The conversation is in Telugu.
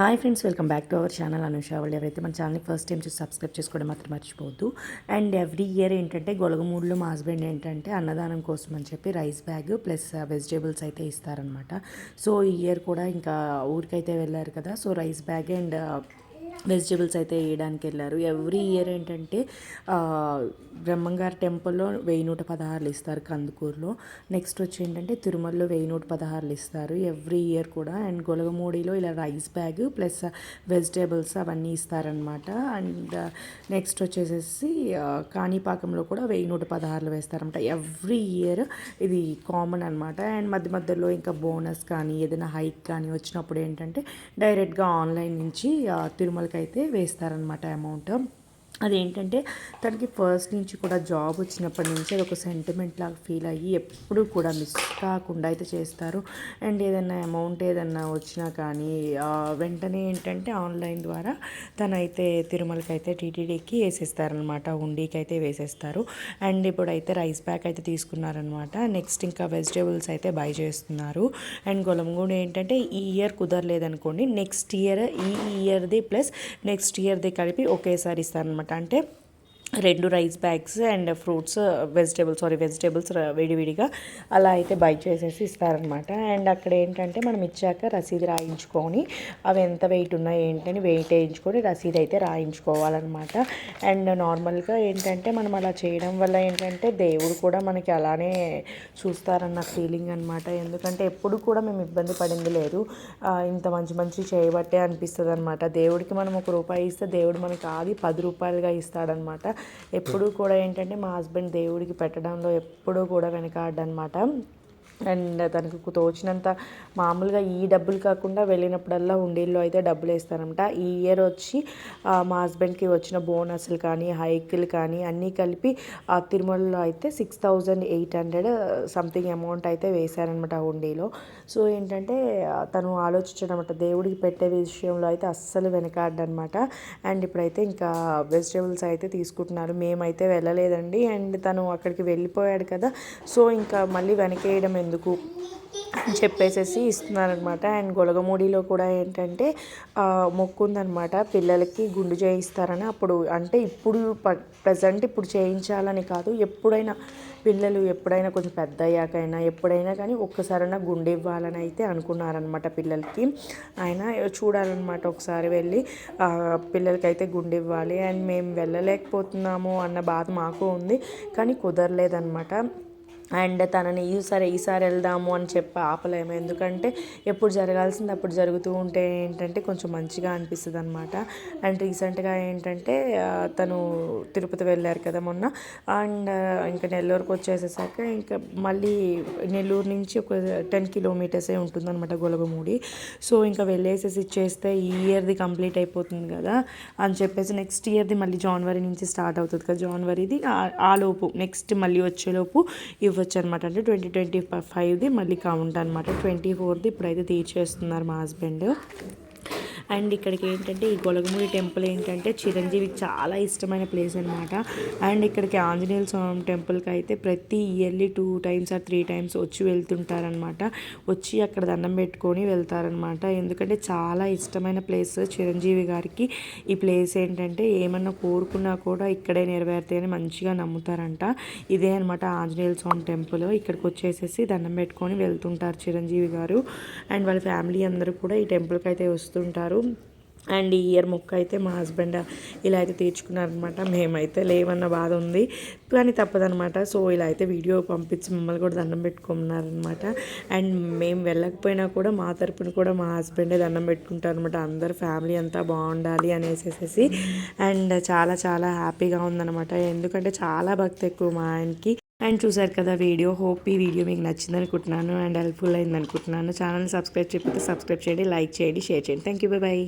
Hi friends welcome back to our channel Anusha వాళ్ళు ఎవరైతే మన ఛానల్ని ఫస్ట్ టైం చూసి సబ్స్క్రైబ్ చేసుకోవడం మాత్రం మర్చిపోవద్దు. అండ్ ఎవ్రీ ఇయర్ ఏంటంటే గొలగమూడులో మా హస్బెండ్ ఏంటంటే అన్నదానం కోసం అని చెప్పి రైస్ బ్యాగ్ ప్లస్ వెజిటేబుల్స్ అయితే ఇస్తారనమాట సో ఈ ఇయర్ కూడా ఇంకా ఊరికైతే వెళ్ళారు కదా. So rice bag and vegetables అయితే వేయడానికి వెళ్ళారు. ఎవ్రీ ఇయర్ ఏంటంటే బ్రహ్మంగారి టెంపుల్లో వెయ్యి నూట పదహారులు ఇస్తారు కందుకూరులో. నెక్స్ట్ వచ్చి ఏంటంటే తిరుమలలో వెయ్యి నూట పదహారులు ఇస్తారు ఎవ్రీ ఇయర్ కూడా. అండ్ గొలగమూడిలో ఇలా రైస్ బ్యాగ్ ప్లస్ వెజిటేబుల్స్ అవన్నీ ఇస్తారనమాట అండ్ నెక్స్ట్ వచ్చేసేసి కాణిపాకంలో కూడా వెయ్యి నూట పదహారులు వేస్తారనమాట ఎవ్రీ ఇయర్ ఇది కామన్ అనమాట అండ్ మధ్య మధ్యలో ఇంకా బోనస్ కానీ ఏదైనా హైక్ కానీ వచ్చినప్పుడు ఏంటంటే డైరెక్ట్గా ఆన్లైన్ నుంచి తిరుమల తిరుమలకి అయితే వేస్తారనమాట అమౌంట్ అదేంటంటే తనకి ఫస్ట్ నుంచి కూడా జాబ్ వచ్చినప్పటి నుంచి అది ఒక సెంటిమెంట్ లాగా ఫీల్ అయ్యి ఎప్పుడు కూడా మిస్ కాకుండా అయితే చేస్తారు. అండ్ ఏదైనా అమౌంట్ ఏదైనా వచ్చినా కానీ వెంటనే ఏంటంటే ఆన్లైన్ ద్వారా తనైతే తిరుమలకి అయితే టీటీడీకి వేసేస్తారనమాట హుండీకి అయితే వేసేస్తారు. అండ్ ఇప్పుడైతే రైస్ బ్యాగ్ అయితే తీసుకున్నారనమాట నెక్స్ట్ ఇంకా వెజిటేబుల్స్ అయితే బై చేస్తున్నారు. అండ్ గొలంగూడ ఏంటంటే ఈ ఇయర్ కుదరలేదనుకోండి నెక్స్ట్ ఇయర్ ఈ ఇయర్ది ప్లస్ నెక్స్ట్ ఇయర్ది కలిపి ఒకేసారి ఇస్తారనమాట అంటే రెండు rice bags and fruits vegetables sorry vegetables విడివిడిగా అలా అయితే బై చేసేసి ఇస్తారనమాట అండ్ అక్కడ ఏంటంటే మనం ఇచ్చాక రసీదు రాయించుకొని అవి ఎంత వెయిట్ ఉన్నాయి ఏంటని వెయిట్ వేయించుకొని రసీదు అయితే రాయించుకోవాలన్నమాట. అండ్ నార్మల్గా ఏంటంటే మనం అలా చేయడం వల్ల ఏంటంటే దేవుడు కూడా మనకి అలానే చూస్తారన్న ఫీలింగ్ అనమాట ఎందుకంటే ఎప్పుడు కూడా మేము ఇబ్బంది పడింది లేదు. ఇంత మంచి మంచి చేయబట్టే అనిపిస్తుంది అనమాట దేవుడికి మనం ఒక రూపాయి ఇస్తే దేవుడు మనకి ఆది పది రూపాయలుగా ఇస్తాడనమాట ఎప్పుడూ కూడా ఏంటంటే మా హస్బెండ్ దేవుడికి పెట్టడంలో ఎప్పుడూ కూడా వెనకాడనమాట. అండ్ తనకు తోచినంత మామూలుగా ఈ డబ్బులు కాకుండా వెళ్ళినప్పుడల్లా ఉండేళ్ళు అయితే డబ్బులు వేస్తారంట. ఈ ఇయర్ వచ్చి మా హస్బెండ్కి వచ్చిన బోనస్లు కానీ హైకులు కానీ అన్నీ కలిపి ఆ తిరుమలలో అయితే six thousand eight hundred something amount అయితే వేశారనమాట ఆ హుండీలో. సో ఏంటంటే తను ఆలోచించడం అనమాట దేవుడికి పెట్టే విషయంలో అయితే అస్సలు వెనకాడనమాట. అండ్ ఇప్పుడైతే ఇంకా వెజిటేబుల్స్ అయితే తీసుకుంటున్నారు. మేమైతే వెళ్ళలేదండి. అండ్ తను అక్కడికి వెళ్ళిపోయాడు కదా. సో ఇంకా మళ్ళీ వెనకేయడం ఎందుకు చెప్పేసేసి ఇస్తున్నారనమాట అండ్ గొలగమూడిలో కూడా ఏంటంటే మొక్కుందనమాట పిల్లలకి గుండు చేయిస్తారని అప్పుడు అంటే ఇప్పుడు ప్రజెంట్ ఇప్పుడు చేయించాలని కాదు ఎప్పుడైనా పిల్లలు ఎప్పుడైనా కొంచెం పెద్ద అయ్యాకైనా ఎప్పుడైనా కానీ ఒక్కసారైనా గుండె ఇవ్వాలని అయితే అనుకున్నారనమాట పిల్లలకి. ఆయన చూడాలన్నమాట ఒకసారి వెళ్ళి పిల్లలకైతే గుండె ఇవ్వాలి. అండ్ మేము వెళ్ళలేకపోతున్నాము అన్న బాధ మాకు ఉంది. కానీ కుదరలేదనమాట అండ్ తనని ఈసారి ఈసారి వెళ్దాము అని చెప్పి ఆపలేము. ఎందుకంటే ఎప్పుడు జరగాల్సింది అప్పుడు జరుగుతూ ఉంటే ఏంటంటే కొంచెం మంచిగా అనిపిస్తుంది అనమాట అండ్ రీసెంట్గా ఏంటంటే తను తిరుపతి వెళ్ళారు కదా మొన్న. అండ్ ఇంకా నెల్లూరుకి వచ్చేసేసాక ఇంకా మళ్ళీ నెల్లూరు నుంచి ఒక టెన్ కిలోమీటర్సే ఉంటుందన్నమాట గొలగమూడి. సో ఇంకా వెళ్ళేసేసి ఇచ్చేస్తే ఈ ఇయర్ది కంప్లీట్ అయిపోతుంది కదా అని చెప్పేసి నెక్స్ట్ ఇయర్ది మళ్ళీ జనవరి నుంచి స్టార్ట్ అవుతుంది కదా జనవరిది. ఆ- లోపు నెక్స్ట్ మళ్ళీ వచ్చేలోపు ఇవ్వచ్చు అనమాట అంటే ట్వంటీ ట్వంటీ ఫైవ్ది మళ్ళీ కౌంట్ అనమాట ట్వంటీ ఫోర్ది ఇప్పుడైతే తీర్చేస్తున్నారు మా హస్బెండ్. అండ్ ఇక్కడికి ఏంటంటే ఈ గొలగమూడి టెంపుల్ ఏంటంటే చిరంజీవికి చాలా ఇష్టమైన ప్లేస్ అనమాట అండ్ ఇక్కడికి ఆంజనేయ స్వామి టెంపుల్కి అయితే ప్రతి yearly two times or three times వచ్చి వెళ్తుంటారనమాట వచ్చి అక్కడ దండం పెట్టుకొని వెళ్తారనమాట ఎందుకంటే చాలా ఇష్టమైన ప్లేస్ చిరంజీవి గారికి. ఈ ప్లేస్ ఏంటంటే ఏమన్నా కోరుకున్నా కూడా ఇక్కడే నెరవేరుతాయని మంచిగా నమ్ముతారంట. ఇదే అనమాట ఆంజనేయ స్వామి టెంపుల్. ఇక్కడికి వచ్చేసేసి దండం పెట్టుకొని వెళ్తుంటారు చిరంజీవి గారు. అండ్ వాళ్ళ ఫ్యామిలీ అందరూ కూడా ఈ టెంపుల్కి అయితే వస్తుంటారు. అండ్ ఈ ఇయర్ మొక్క అయితే మా హస్బెండ్ ఇలా అయితే తీర్చుకున్నారనమాట మేమైతే లేవన్న బాధ ఉంది. కానీ తప్పదనమాట సో ఇలా అయితే వీడియో పంపించి మమ్మల్ని కూడా దండం పెట్టుకున్నారనమాట అండ్ మేము వెళ్ళకపోయినా కూడా మా తరపున కూడా మా హస్బెండే దండం పెట్టుకుంటారు అనమాట అందరు ఫ్యామిలీ అంతా బాగుండాలి అనేసేసి అండ్ చాలా చాలా హ్యాపీగా ఉందనమాట ఎందుకంటే చాలా భక్తి ఎక్కువ మా ఆయనకి. అండ్ చూసారు కదా వీడియో హోప్ ఈ వీడియో మీకు నచ్చింది అనుకుంటున్నాను అండ్ హెల్ప్ఫుల్ అయింది అనుకుంటున్నాను. ఛానల్ సబ్స్క్రైబ్ చేయకపోతే సబ్స్క్రైబ్ చేయండి లైక్ చేయండి షేర్ చేయండి. Thank you bye